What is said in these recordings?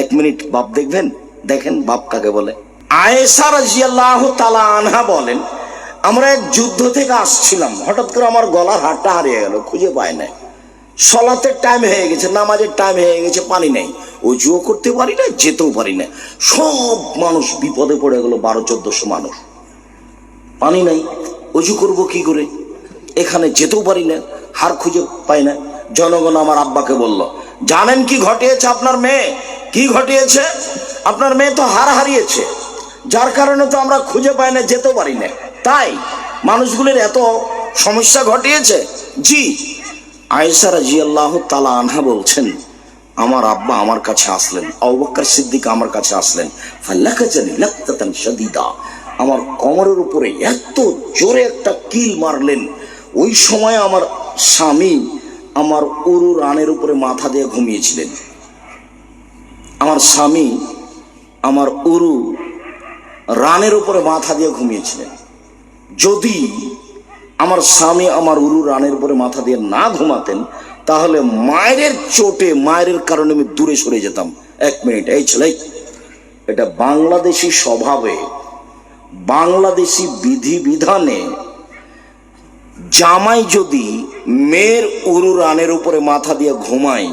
এক মিনিট বাপ দেখবেন? দেখেন বাপ কাকে বলে। আয়েশা রাজিয়াল্লাহ তালা আনহা বলেন, আমরা এক যুদ্ধ থেকে আসছিলাম। হঠাৎ করে আমার গলার হাটটা হারিয়ে গেল, খুঁজে পায় না সলাতের টাইম হয়ে গেছে, নামাজের টাইম হয়ে গেছে, পানি নেই। অজুও করতে পারি না যেতেও পারি না সব মানুষ বিপদে পড়ে গেল, বারো, চোদ্দশো মানুষ। পানি নাই। অজু করব কি করে? এখানে যেতেও পারি না হার খুঁজে পাই না জনগণ আমার আব্বাকে বলল, জানেন কি ঘটিয়েছে আপনার মেয়ে? কি ঘটিয়েছে? আপনার মেয়ে তো হার হারিয়েছে। যার কারণে তো আমরা খুঁজে পাই না, যেতেও পারি না। তাই মানুষগুলির এত সমস্যা ঘটিয়েছে? জি, আয়েশা রাজি আল্লাহ তালা আনহা বলছেন, আমার আব্বা আমার কাছে আসলেন অবক্কর সিদ্দিক আমার কাছে আসলেন। আমার কোমরের উপরে এত জোরে একটা কিল মারলেন। ওই সময় আমার স্বামী আমার উরু রানের উপরে মাথা দিয়ে ঘুমিয়েছিলেন। আমার স্বামী আমার উরু রানের উপরে মাথা দিয়ে ঘুমিয়েছিলেন। যদি আমার স্বামী আমার উরু রানের উপরে মাথা দিয়ে না ঘুমাতেন, তাহলে মায়ের চোটে, মায়ের কারণে আমি দূরে সরে যেতাম। এক মিনিট, এই ছেলে, এটা বাংলাদেশি স্বভাবে, বাংলাদেশি বিধি বিধানে জামাই যদি মেয়ের উরু রানের উপরে মাথা দিয়ে ঘুমায়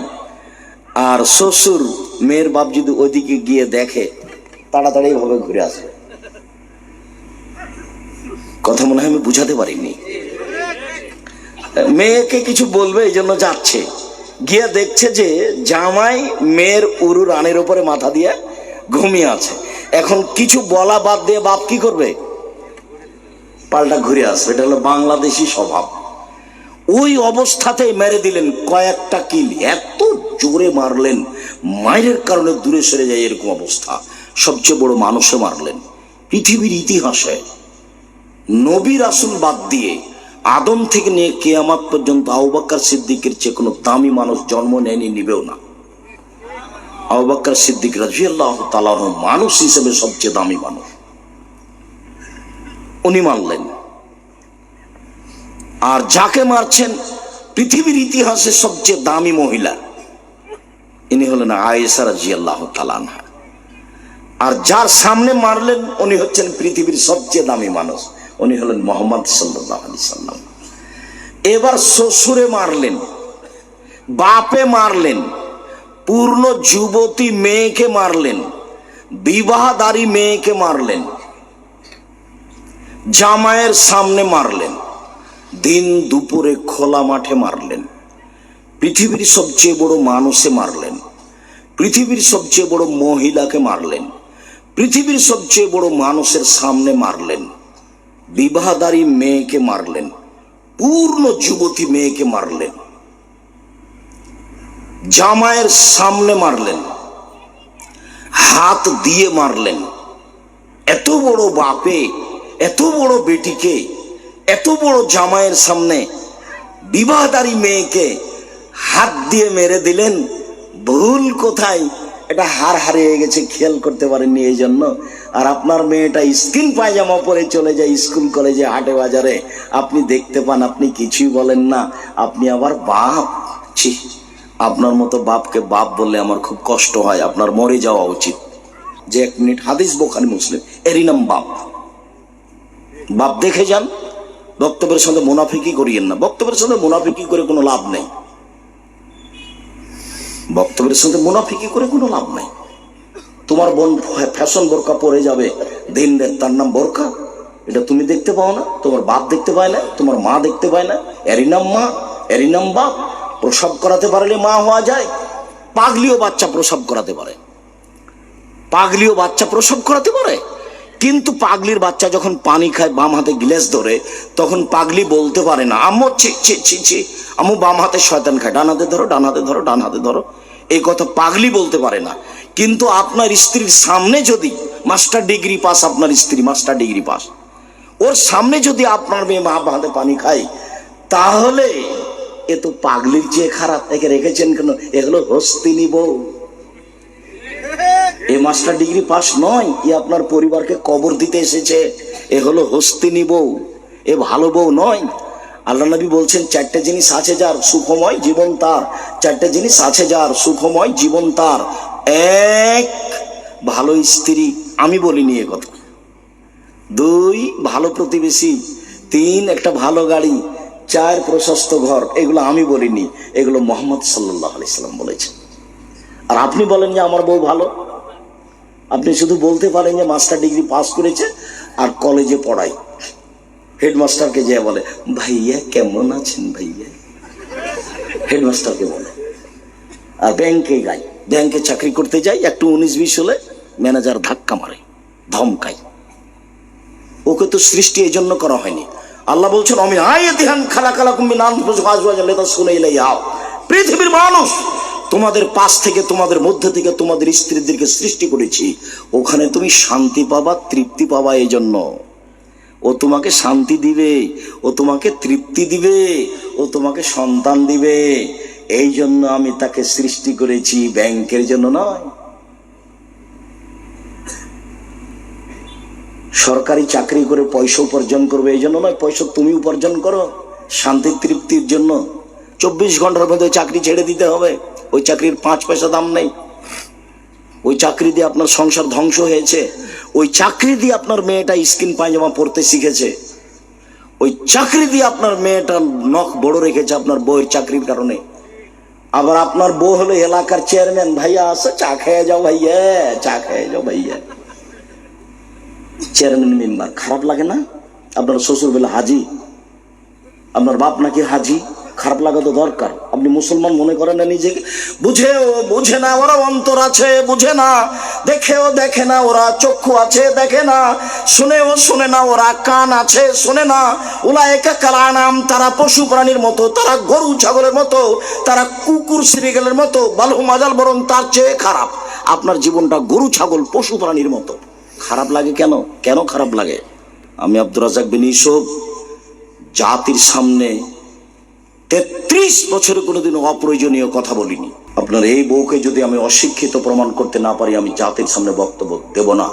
আর শ্বশুর মেয়ের বাপ যদি ওইদিকে গিয়ে দেখে, তাড়াতাড়ি ভাবে ঘুরে আসবে। কথা মনে হয় আমি বুঝাতে পারিনি। মেয়েকে কিছু বলবে এই জন্য যাচ্ছে। গিয়ে দেখছে যে জামাই মেয়ের উরু রানের উপরে মাথা দিয়ে ঘুমিয়ে আছে। এখন কিছু বলা বাদ দিয়ে বাপ কি করবে? পাল্টা ঘুরে আসবে। এটা হলো বাংলাদেশি স্বভাব। ওই অবস্থাতেই মেরে দিলেন কয়েকটা কিল। এত জোরে মারলেন, মায়ের কারণে দূরে সরে যায় এরকম অবস্থা। সবচেয়ে বড় মানুষে মারলেন। পৃথিবীর ইতিহাসে নবী রাসুল বাদ দিয়ে আদম থেকে নিয়ে কেয়ামাত পর্যন্ত আউবাক্কার সিদ্দিকের চেয়ে কোনো দামি মানুষ জন্ম নেয়নি, নিবেও না। আউবাক্কার সিদ্দিক রাজি আল্লাহ তালাহ মানুষ হিসেবে সবচেয়ে দামি মানুষ। উনি মানলেন আর যাকে মারছেন পৃথিবীর ইতিহাসে সবচেয়ে দামি মহিলা, ইনি হলেন আয়েসা রাজি আল্লাহ তালানহা আর যার সামনে মারলেন, উনি হচ্ছেন পৃথিবীর সবচেয়ে দামি মানুষ, উনি হলেন মোহাম্মদ সাল্লাহ সাল্লাম। এবার শ্বশুরে মারলেন, বাপে মারলেন, পূর্ণ যুবতী মেয়েকে মারলেন, বিবাহদারী মেয়েকে মারলেন জামায়ের সামনে মারলেন। দিন দুপুরে খোলা মাঠে মারলেন। পৃথিবীর সবচেয়ে বড় মানুষে মারলেন। পৃথিবীর সবচেয়ে বড় মহিলাকে মারলেন। পৃথিবীর সবচেয়ে বড় মানুষের সামনে মারলেন। বিবাহদারী মেয়েকে মারলেন। পূর্ণ যুবতী মেয়েকে মারলেন। জামায়ের সামনে মারলেন। হাত দিয়ে মারলেন। এত বড় বাপে, এত বড় বেটিকে এত বড় জামাইয়ের সামনে বিবাহদারী মেয়েকে হাত দিয়ে মেরে দিলেন। ভুল কোথায়? এটা হার হারিয়ে গেছে, খেয়াল করতে পারেননি এই জন্য। আর আপনার মেয়েটা স্কিন পায়জামা পরে চলে যায় স্কুল, কলেজে, হাটে, বাজারে। আপনি দেখতে পান, আপনি কিছুই বলেন না। আপনি আবার বাপ। ছি, আপনার মতো বাপকে বাপ বললে আমার খুব কষ্ট হয়, আপনার মরে যাওয়া উচিত। যে এক মিনিট, হাদিস বোখারি মুসলিম, এরই নাম বাপ। বাপ দেখে যান। বক্তব্যের সঙ্গে মুনাফিকি করিয়েন না। বক্তব্যের সঙ্গে মুনাফিকি করে কোনো লাভ নেই। বক্তব্যের সঙ্গে মুনাফিকি করে কোনো লাভ নেই। তোমার বোন ফ্যাশন বোরকা পরে যাবে, দিন তার নাম বোরকা। এটা তুমি দেখতে পাও না, তোমার বাপ দেখতে পায় না, তোমার মা দেখতে পায় না। এরই নাম মা, এরই নাম বাপ। প্রসব করাতে পারলে মা হওয়া যায়, পাগলিও বাচ্চা প্রসব করাতে পারে। পাগলিও বাচ্চা প্রসব করাতে পারে। কিন্তু পাগলির বাচ্চা যখন পানি খায় বাম হাতে গ্লাস ধরে, তখন পাগলি বলতে পারে না, আম্মু, ছি ছি ছি ছি, আম্মু, বাম হাতে শয়তান খায়, ডান হাতে ধরো, ডান হাতে ধরো, ডান হাতে ধরো। এই কথা পাগলি বলতে পারে না। কিন্তু আপনার স্ত্রীর সামনে যদি মাস্টার ডিগ্রি পাস, আপনার স্ত্রী মাস্টার ডিগ্রি পাস, ওর সামনে যদি আপনার মেয়ে মা হাতে পানি খায়, তাহলে এ তো পাগলির চেয়ে খারাপ। একে রেখেছেন কেন? এগুলো হস্তিনী বউ। এ মাস্টার ডিগ্রি পাস নয়, এ আপনার পরিবারকে কবর দিতে এসেছে। এ হলো হস্তিনী বউ, এ ভালো বউ নয়। আল্লাহ নবী বলছেন, চারটে জিনিস আছে যার সুখময় জীবন তার। চারটে জিনিস আছে যার সুখময় জীবন তার। এক, ভালো স্ত্রী, আমি বলিনি এ কথা। দুই, ভালো প্রতিবেশী। তিন, একটা ভালো গাড়ি। চার, প্রশস্ত ঘর। এগুলো আমি বলিনি। এগুলো মোহাম্মদ সাল্লাহ আলাইসাল্লাম বলেছেন। আর আপনি বলেন যে আমার বউ ভালো। আপনি শুধু বলতে পারেন যে মাস্টার ডিগ্রি পাস করেছে আর কলেজে পড়াই হেডমাস্টারকে যে বলে, ভাইয়া, কেমন আছেন ভাইয়া? হেডমাস্টারকে বলে, আর ব্যাংকে যাই। ব্যাংকে চাকরি করতে যাই, একটু উনিশ বিশ হলে ম্যানেজার ধাক্কা মারে ধমকাই ওকে তো সৃষ্টি এই জন্য করা হয়নি। আল্লাহ বলছেন আমি আয় ধ্যান খালা খালা কুম্বি নাম শুনে পৃথিবীর মানুষ তোমাদের পাশ থেকে, তোমাদের মধ্যে থেকে, তোমাদের স্ত্রীদেরকে সৃষ্টি করেছি। ওখানে তুমি শান্তি পাবা, তৃপ্তি পাবা এই জন্য ও তোমাকে শান্তি দিবে, ও তোমাকে তৃপ্তি দিবে, ও তোমাকে সন্তান দিবে। এই জন্য আমি তাকে সৃষ্টি করেছি ব্যাংকের জন্য নয়। সরকারি চাকরি করে পয়সা উপার্জন করবে এই জন্য নয়, পয়সা তুমি উপার্জন করো। শান্তি, তৃপ্তির জন্য চব্বিশ ঘণ্টার মধ্যে চাকরি ছেড়ে দিতে হবে। ওই চাকরির পাঁচ পয়সা দাম নেই। ওই চাকরি দিয়ে আপনার সংসার ধ্বংস হয়েছে। ওই চাকরি দিয়ে আপনার মেয়েটা স্কিন পায়জামা পরতে শিখেছে। ওই চাকরি দিয়ে আপনার মেয়েটা নখ বড় রেখেছে আপনার বউয়ের চাকরির কারণে। আবার আপনার বউ হলো এলাকার চেয়ারম্যান, ভাইয়া, আসে, চা খেয়ে যাও ভাইয়া, চা খেয়ে যাও ভাইয়া। চেয়ারম্যান মেম্বার, খারাপ লাগে না? আপনার শ্বশুর বেলা হাজি, আপনার বাপ নাকি হাজি? খারাপ লাগা তো দরকার। আপনি মুসলমান মনে করেন না নিজেকে বুঝেও, বুঝে না, ওরা অন্তর আছে, বুঝে না। দেখেও দেখে না, ওরা চক্ষু আছে, দেখে না। শুনেও শুনে না, ওরা কান আছে, শুনে না। ওলা একা কালা নাম তারা পশু প্রাণীর মতো, তারা গরু ছাগলের মতো, তারা কুকুর সিরিগেলের মতো বালু মাজাল বরং তার চেয়ে খারাপ। আপনার জীবনটা গরু ছাগল, পশু প্রাণীর মতো। খারাপ লাগে কেন? কেন খারাপ লাগে? আমি আব্দুর রাজাক বিন ইসব জাতির সামনে তেত্রিশ বছরে কোনোদিন অপ্রয়োজনীয় কথা বলিনি। আপনার এই বউকে যদি আমি অশিক্ষিত প্রমাণ করতে না পারি, আমি জাতির সামনে বক্তব্য দেব না।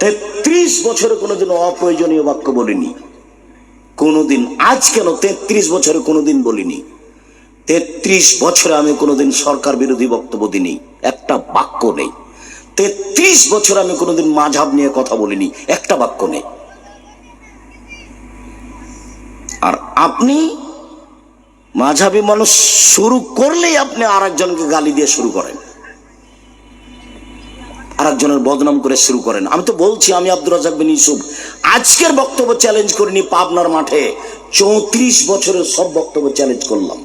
তেত্রিশ বছরে কোনোদিন অপ্রয়োজনীয় বাক্য বলিনি। কোনোদিন আজ কেন তেত্রিশ বছরে কোনোদিন বলিনি? তেত্রিশ বছরে আমি কোনোদিন সরকার বিরোধী বক্তব্য দিনি একটা বাক্য নেই। তেত্রিশ বছর আমি কোনোদিন মাঝাব নিয়ে কথা বলিনি, একটা বাক্য নেই আর আপনি মাঝাবি মানুষ শুরু করলেই আপনি আর একজনকে গালি দিয়ে শুরু করেন। আর একজনের বদনাম করে শুরু করেন। আমি তো বলছি, আমি আব্দুর রাজাক বিন ইউসুফ। আজকের বক্তব্য চ্যালেঞ্জ করিনি পাবনার মাঠে। চৌত্রিশ বছরের সব বক্তব্য চ্যালেঞ্জ করলাম।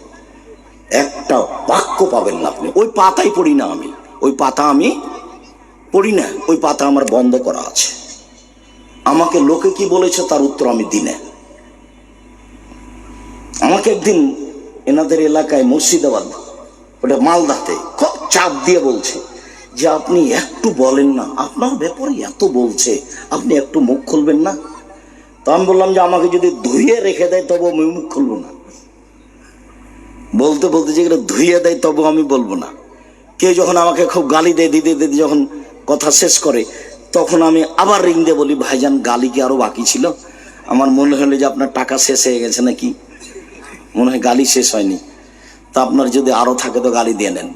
একটা বাক্য পাবেন না আপনি। ওই পাতাই পড়ি না আমি। ওই পাতা আমি পড়ি না। ওই পাতা আমার বন্ধ করা আছে। আমাকে লোকে কি বলেছে তার উত্তর আমি দিনে আমাকে একদিন এনাদের এলাকায় মুর্শিদাবাদ, ওটা মালদাতে খুব চাপ দিয়ে বলছে যে আপনি একটু বলেন না, আপনার ব্যাপারে এত বলছে, আপনি একটু মুখ খুলবেন না। তো আমি বললাম যে আমাকে যদি ধুয়ে রেখে দেয় তবু আমি মুখ খুলবো না। বলতে বলতে যেগুলো ধুয়ে দেয় তবু আমি বলব না। কেউ যখন আমাকে খুব গালি দেয়, দিতে দিতে যখন কথা শেষ করে, তখন আমি আবার রিং দিয়ে বলি, ভাইজান, গালি কি আরও বাকি ছিল? আমার মনে হলো যে আপনার টাকা শেষ হয়ে গেছে নাকি? মনে হয় গালি শেষ হয়নি। তা আপনার যদি আরও থাকে তো গালি দিয়ে নেন।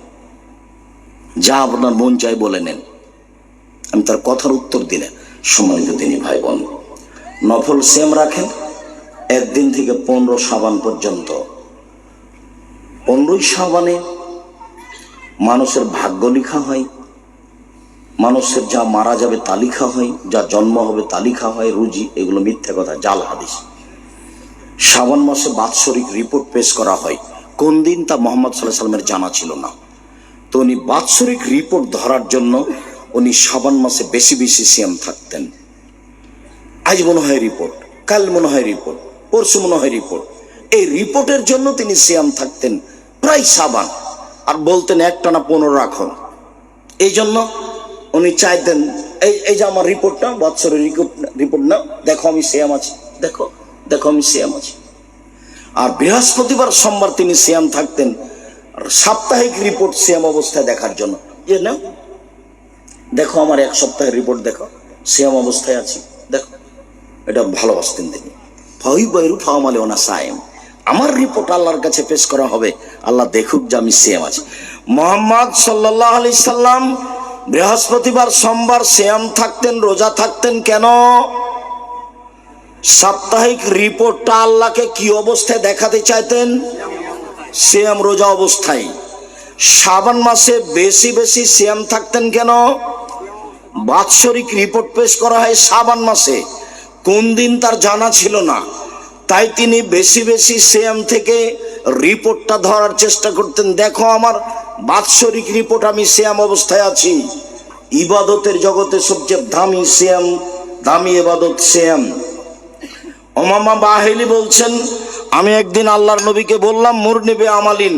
যা আপনার মন চাই বলে নেন। আমি তার কথার উত্তর দিলে সম্মানিত তিনি ভাই বোন নফল সেম রাখেন। একদিন থেকে পনেরো সাবান পর্যন্ত। পনেরোই সাবানে মানুষের ভাগ্য লেখা হয়। মানুষের যা মারা যাবে তা লিখা হয়, যা জন্ম হবে তা লিখা হয়, রুজি, এগুলো মিথ্যে কথা, জাল হাদিস। শ্রাবণ মাসে বাৎসরিক রিপোর্ট পেশ করা হয়। কোন দিন তা মোহাম্মদ সাল্লাহ সাল্লামের জানা ছিল না। তো উনি বাৎসরিক রিপোর্ট ধরার জন্য উনি শ্রাবণ মাসে বেশি বেশি সিয়াম থাকতেন। আজ মনে হয় রিপোর্ট কাল মনে হয় রিপোর্ট পরশু মনে হয় রিপোর্ট এই রিপোর্টের জন্য তিনি সিয়াম থাকতেন প্রায় সাবান। আর বলতেন একটা না পনেরো রাখুন। এই জন্য উনি চাইতেন, এই এই যে আমার রিপোর্টটা বৎসরের রিপোর্ট না দেখো আমি সিয়াম আছি, দেখো। দেখো আমি সিয়াম আছি। আর বৃহস্পতিবার সোমবার তিনি সিয়াম থাকতেন। সাপ্তাহিক রিপোর্ট সিয়াম অবস্থায় দেখার জন্য। যে না দেখো আমার এক সপ্তাহের রিপোর্ট দেখো। সিয়াম অবস্থায় আছি। দেখো। এটা ভালোবাসতেন তিনি। ফাই বাইরু ফাওয়ামালে ওনা সায়েম। আমার রিপোর্ট আল্লাহর কাছে পেশ করা হবে। আল্লাহ দেখুক যে আমি সিয়াম আছি। মোহাম্মদ সাল্লাহ আলি সাল্লাম বৃহস্পতিবার সোমবার শ্যাম থাকতেন, রোজা থাকতেন কেন? সাপ্তাহিক রিপোর্টটা আল্লাহকে কি অবস্থায় দেখাতে চাইতেন? শ্যাম রোজা অবস্থায়। শ্রাবণ মাসে বেশি বেশি শ্যাম থাকতেন কেন? বাৎসরিক রিপোর্ট পেশ করা হয় শ্রাবণ মাসে। কোন দিন তার জানা ছিল না। তাই তিনি বেশি বেশি শ্যাম থেকে রিপোর্টটা ধরার চেষ্টা করতেন। দেখো আমার বাৎসরিক রিপোর্ট, আমি শ্যাম অবস্থায় আছি। ইবাদতের জগতে সবচেয়ে দামি শ্যাম দামি ইবাদত শ্যাম ওমামা বাহেলি বলছেন, আমি একদিন আল্লাহর নবীকে বললাম, মুর নেবে আমালিন।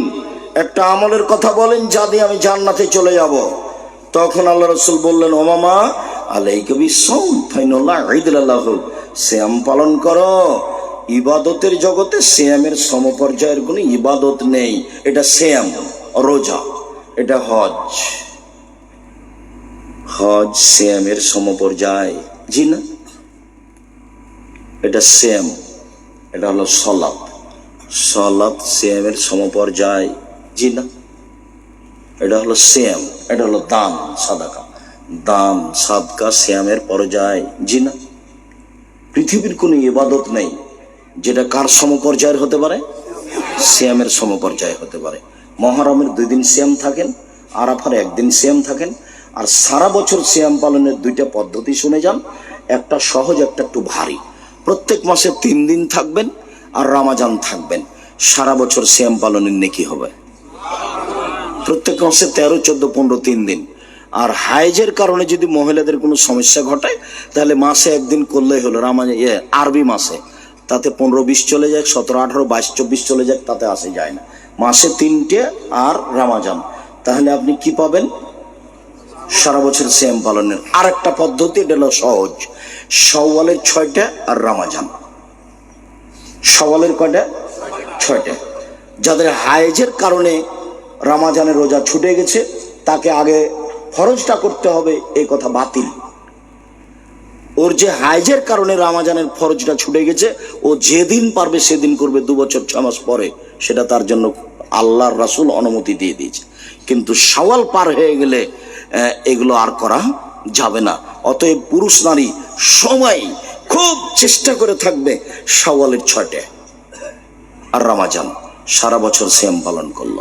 একটা আমলের কথা বলেন, যা দিয়ে আমি জান্নাতে চলে যাব। তখন আল্লাহ রসুল বললেন, ওমামা আলাই কবি সৌম ফাইনুল্লাহ ঈদুল্লাহ শ্যাম পালন করো। ইবাদতের জগতে শ্যামের সমপর্যায়ের কোনো ইবাদত নেই। এটা শ্যাম রোজা, এটা হজ। হজ শ্যামের সমপর্যায়। জি না? এটা সেম এটা হলো সলাপ সলাপ সেমের সমপর্যায় জি না। এটা হলো সেম এটা হলো দান সাদাকা। দান সাদকা শ্যামের পর্যায় জি না। পৃথিবীর কোনো ইবাদত নেই, যেটা কার সমপর্যায়ের হতে পারে? শ্যামের সমপর্যায় হতে পারে। মহারমের দুই দিন শ্যাম থাকেন, আরাফার একদিন শ্যাম থাকেন, আর সারা বছর শ্যাম পালনের দুইটা পদ্ধতি শুনে যান, একটা সহজ, একটা একটু ভারী। প্রত্যেক মাসে তিন দিন থাকবেন আর রামাজান থাকবেন। সারা বছর শ্যাম পালনের নেকি হবে। প্রত্যেক মাসে তেরো, চোদ্দ, পনেরো, তিন দিন। আর হাইজের কারণে যদি মহিলাদের কোনো সমস্যা ঘটায়, তাহলে মাসে একদিন করলেই হলো। রামা ইয়ে আরবি মাসে। তাতে পনেরো, বিশ চলে যায় সতেরো, আঠারো, বাইশ, চব্বিশ চলে যায় তাতে আসে যায় না। মাসে তিনটে আর রামাজান। তাহলে আপনি কি পাবেন? সারা বছর শ্যাম পালনের আর একটা পদ্ধতি, এটা হলো সহজ। সওয়ালের ছয়টা আর রামাজান। সওয়ালের কয়টা? ছয়টা। যাদের হায়েজের কারণে রামাজানের রোজা ছুটে গেছে, তাকে আগে ফরজটা করতে হবে এই কথা বাতিল। ওর যে হাইজের কারণে রামাজানের ফরজটা ছুটে গেছে, ও যেদিন পারবে সেদিন করবে দু বছর ছ মাস পরে, সেটা তার জন্য আল্লাহর রাসূল অনুমতি দিয়ে দিয়েছে। কিন্তু সওয়াল পার হয়ে গেলে এগুলো আর করা যাবে না। অতএব পুরুষ নারী সবাই খুব চেষ্টা করে থাকবে সওয়ালের ছটে আর রামাজান সারা বছর সিয়াম পালন করল।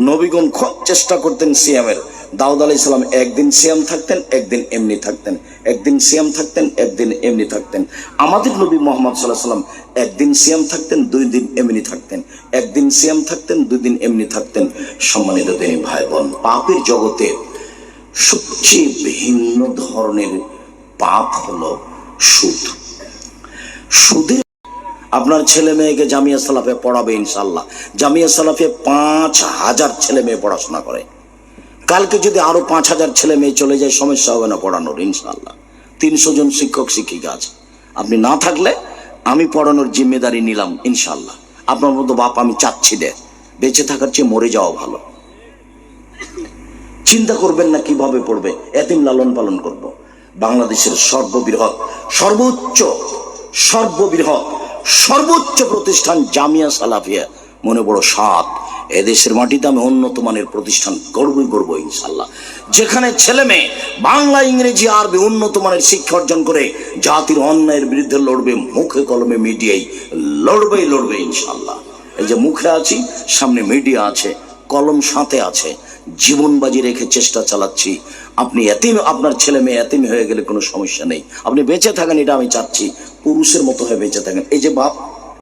নবীগণ খুব চেষ্টা করতেন সিয়ামের। দাউদ আলাই সালাম একদিন সিয়াম থাকতেন, একদিন এমনি থাকতেন। একদিন সিয়াম থাকতেন, একদিন এমনি থাকতেন। আমাদের নবী মোহাম্মদ সাল্লাহ সাল্লাম একদিন সিয়াম থাকতেন, দুই দিন এমনি থাকতেন। একদিন সিয়াম থাকতেন, দুই দিন এমনি থাকতেন। সম্মানিত তিনি ভাই বোন পাপের জগতে সবচেয়ে ভিন্ন ধরনের পাপ হলো সুদ। সুদের আপনার ছেলে মেয়েকে জামিয়া সালাফে পড়াবে ইনশাল্লাহ জামিয়া সালাফে পাঁচ হাজার ছেলে মেয়ে পড়াশোনা করে। কালকে যদি আরও পাঁচ হাজার ছেলে মেয়ে চলে যায়, সমস্যা হবে না পড়ানোর ইনশাল্লাহ তিনশো জন শিক্ষক, শিক্ষিকা আছে। আপনি না থাকলে আমি পড়ানোর জিম্মেদারি নিলাম ইনশাল্লাহ আপনার মতো বাপ আমি চাচ্ছি দে বেঁচে থাকার চেয়ে মরে যাওয়া ভালো। চিন্তা করবেন না কীভাবে পড়বে, এতিম লালন পালন করব। বাংলাদেশের সর্ববৃহৎ, সর্বোচ্চ সর্ববৃহৎ, সর্বোচ্চ প্রতিষ্ঠান জামিয়া সালাফিয়া। মনে বড় সাত। এদেশের মাটিতে আমি উন্নত মানের প্রতিষ্ঠান গর্বই করব ইনশাল্লাহ যেখানে ছেলে মেয়ে বাংলা, ইংরেজি, আরবি উন্নত মানের শিক্ষা অর্জন করে জাতির অন্যায়ের বিরুদ্ধে লড়বে, মুখে কলমে মিডিয়াই লড়বেই লড়বে ইনশাল্লাহ এই যে মুখে আছি, সামনে মিডিয়া আছে, কলম সাথে আছে জীবন বাজি রেখে চেষ্টা চালাচ্ছি। আপনি এতিম, আপনার ছেলে মেয়ে এতিম হয়ে গেলে কোনো সমস্যা নেই। আপনি বেঁচে থাকেন, এটা আমি চাচ্ছি। পুরুষের মতো হয়ে বেঁচে থাকেন। এই যে বাপ